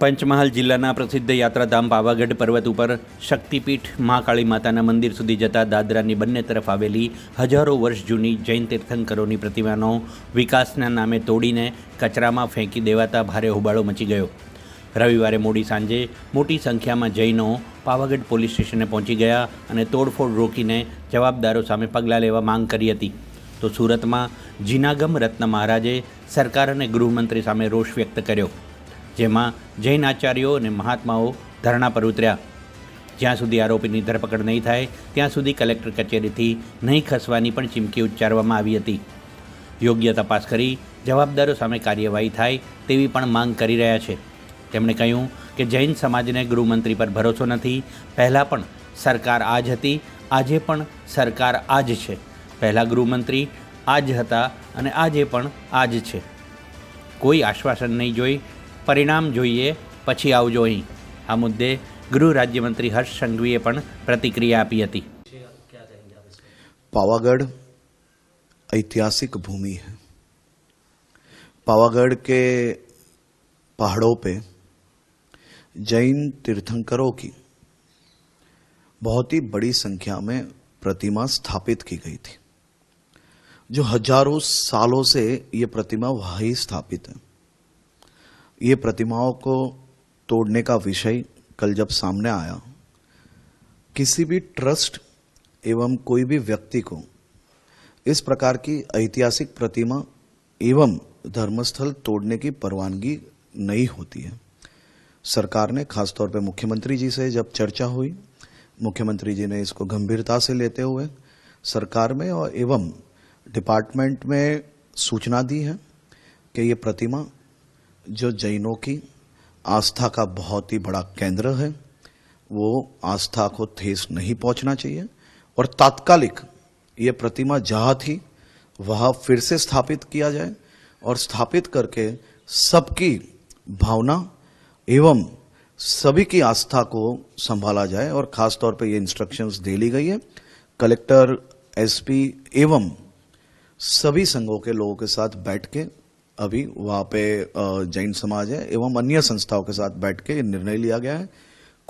પંચમહાલ જિલ્લાના પ્રસિદ્ધ યાત્રાધામ પાવાગઢ પર્વત ઉપર શક્તિપીઠ મહાકાળી માતાના મંદિર સુધી જતા દાદરાની બંને તરફ આવેલી હજારો વર્ષ જૂની જૈન તીર્થંકરોની પ્રતિમાનો વિકાસના નામે તોડીને કચરામાં ફેંકી દેવાતા ભારે હોબાળો મચી ગયો. રવિવારે મોડી સાંજે મોટી સંખ્યામાં જૈનો પાવાગઢ પોલીસ સ્ટેશને પહોંચી ગયા અને તોડફોડ રોકીને જવાબદારો સામે પગલાં લેવા માંગ કરી હતી. તો સુરતમાં જીનાગમ રત્ન મહારાજે સરકાર અને ગૃહમંત્રી સામે રોષ વ્યક્ત કર્યો. જેમાં જૈન આચાર્યો અને મહાત્માઓ ધરણા પર ઉતર્યા. જ્યાં સુધી આરોપીની ધરપકડ નહીં થાય, ત્યાં સુધી કલેક્ટર કચેરીથી નહીં ખસવાની પણ ચીમકી ઉચ્ચારવામાં આવી હતી. યોગ્ય તપાસ કરી જવાબદારો સામે કાર્યવાહી થાય તેવી પણ માંગ કરી રહ્યા છે. તેમણે કહ્યું કે જૈન સમાજને ગૃહમંત્રી પર ભરોસો નથી. પહેલાં પણ સરકાર આ જ હતી, આજે પણ સરકાર આ જ છે. પહેલાં ગૃહમંત્રી આ જ હતા અને આજે પણ આ જ છે. કોઈ આશ્વાસન નહીં જોઈ પરિણામ જોઈએ પછી આવજો અહીં આ મુદ્દે ગૃહ રાજ્યમંત્રી હર્ષ સંઘવીએ પણ પ્રતિક્રિયા આપી હતી पावागढ़ ऐतिहासिक भूमि है पावागढ़ के पहाड़ों पे जैन तीर्थंकरों की बहुत ही बड़ी संख्या में प्रतिमा स्थापित की गई थी जो हजारों सालों से ये प्रतिमा वहीं स्थापित है ये प्रतिमाओं को तोड़ने का विषय कल जब सामने आया, किसी भी ट्रस्ट एवं कोई भी व्यक्ति को इस प्रकार की ऐतिहासिक प्रतिमा एवं धर्मस्थल तोड़ने की परवानगी नहीं होती है। सरकार ने, खासतौर पर मुख्यमंत्री जी से जब चर्चा हुई, मुख्यमंत्री जी ने इसको गंभीरता से लेते हुए सरकार में और एवं डिपार्टमेंट में सूचना दी है कि ये प्रतिमा जो जैनों की आस्था का बहुत ही बड़ा केंद्र है, वो आस्था को ठेस नहीं पहुँचना चाहिए। और तात्कालिक ये प्रतिमा जहाँ थी, वहाँ फिर से स्थापित किया जाए और स्थापित करके सबकी भावना एवं सभी की आस्था को संभाला जाए। और खास तौर पे ये इंस्ट्रक्शंस दे ली गई है। कलेक्टर एसपी एवं सभी संघों के लोगों के साथ बैठ के अभी वहाँ पे अ, जैन समाज है एवं अन्य संस्थाओं के साथ बैठ के ये निर्णय लिया गया है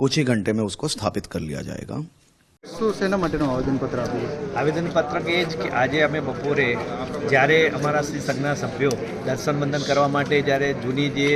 कुछ ही घंटे में उसको स्थापित कर लिया जाएगा શું શેના માટેનું આવેદનપત્ર આપ્યું? આવેદનપત્ર કે જ કે આજે અમે બપોરે જ્યારે અમારા શ્રી સંઘના સભ્યો દર્શન બંધન કરવા માટે જ્યારે જૂની જે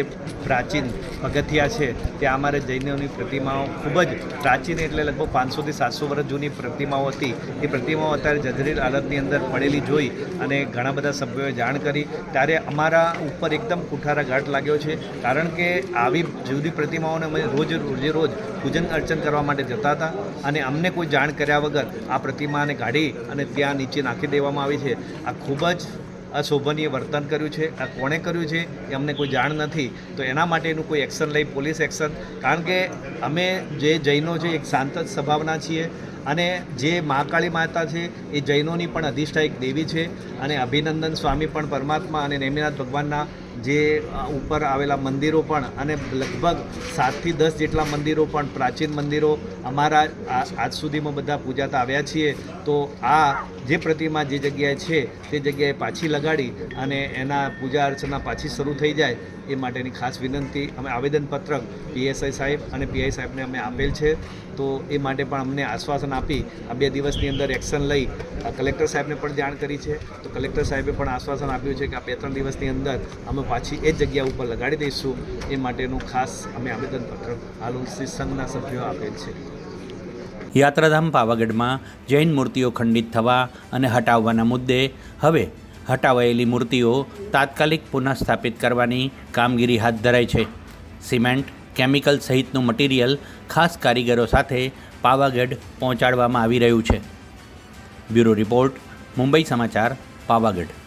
પ્રાચીન પગથિયા છે ત્યાં અમારે જૈનોની પ્રતિમાઓ ખૂબ જ પ્રાચીન એટલે લગભગ પાંચસોથી સાતસો વર્ષ જૂની પ્રતિમાઓ હતી. એ પ્રતિમાઓ અત્યારે જજરીલ હાલતની અંદર પડેલી જોઈ અને ઘણા બધા સભ્યોએ જાણ કરી. ત્યારે અમારા ઉપર એકદમ કુઠારા ઘાટ લાગ્યો છે, કારણ કે આવી જુદી પ્રતિમાઓને અમે રોજ રોજે રોજ પૂજન અર્ચન કરવા માટે જતા હતા અને અમને કોઈ જાણ કર્યા વગર આ પ્રતિમાને કાઢી અને ત્યાં નીચે નાખી દેવામાં આવી છે. આ ખૂબ જ અશોભનીય વર્તન કર્યું છે. આ કોણે કર્યું છે એ અમને કોઈ જાણ નથી. તો એના માટેનું કોઈ એક્શન લઈ, પોલીસ એક્શન. કારણ કે અમે જે જૈનો છે, એક શાંત જ સ્વભાવના છીએ. અને જે મહાકાળી માતા છે, એ જૈનોની પણ અધિષ્ઠાયક દેવી છે અને અભિનંદન સ્વામી પણ પરમાત્મા અને નેમિનાથ ભગવાનના જે ઉપર આવેલા મંદિરો પણ અને લગભગ સાતથી દસ જેટલા મંદિરો પણ પ્રાચીન મંદિરો અમારા આજ સુધીમાં બધા પૂજાતા આવ્યા છીએ. તો આ જે પ્રતિમા જે જગ્યાએ છે, તે જગ્યાએ પાછી લગાડી અને એના પૂજા અર્ચના પાછી શરૂ થઈ જાય એ માટેની ખાસ વિનંતી. અમે આવેદનપત્રક પીએસઆઈ સાહેબ અને પીઆઈ સાહેબને અમે આપેલ છે. તો એ માટે પણ અમને આશ્વાસન આપી આ બે દિવસની અંદર એક્શન લઈ કલેક્ટર સાહેબને પણ જાણ કરી છે. તો કલેક્ટર સાહેબે પણ આશ્વાસન આપ્યું છે કે આ બે ત્રણ દિવસની અંદર અમે પાછી એ જગ્યા ઉપર લગાડી દઈશું. એ માટેનું ખાસ અમે આવેદનપત્ર હાલ શ્રી સંઘના સભ્યો આપેલ છે. યાત્રાધામ પાવાગઢમાં જૈન મૂર્તિઓ ખંડિત થવા અને હટાવવાના મુદ્દે હવે હટાવાયેલી મૂર્તિઓ તાત્કાલિક પુનઃસ્થાપિત કરવાની કામગીરી હાથ ધરાઈ છે. સિમેન્ટ કેમિકલ સહિતનું મટીરિયલ ખાસ કારીગરો સાથે પાવાગઢ પહોંચાડવામાં આવી રહ્યું છે. બ્યુરો રિપોર્ટ, મુંબઈ સમાચાર, પાવાગઢ.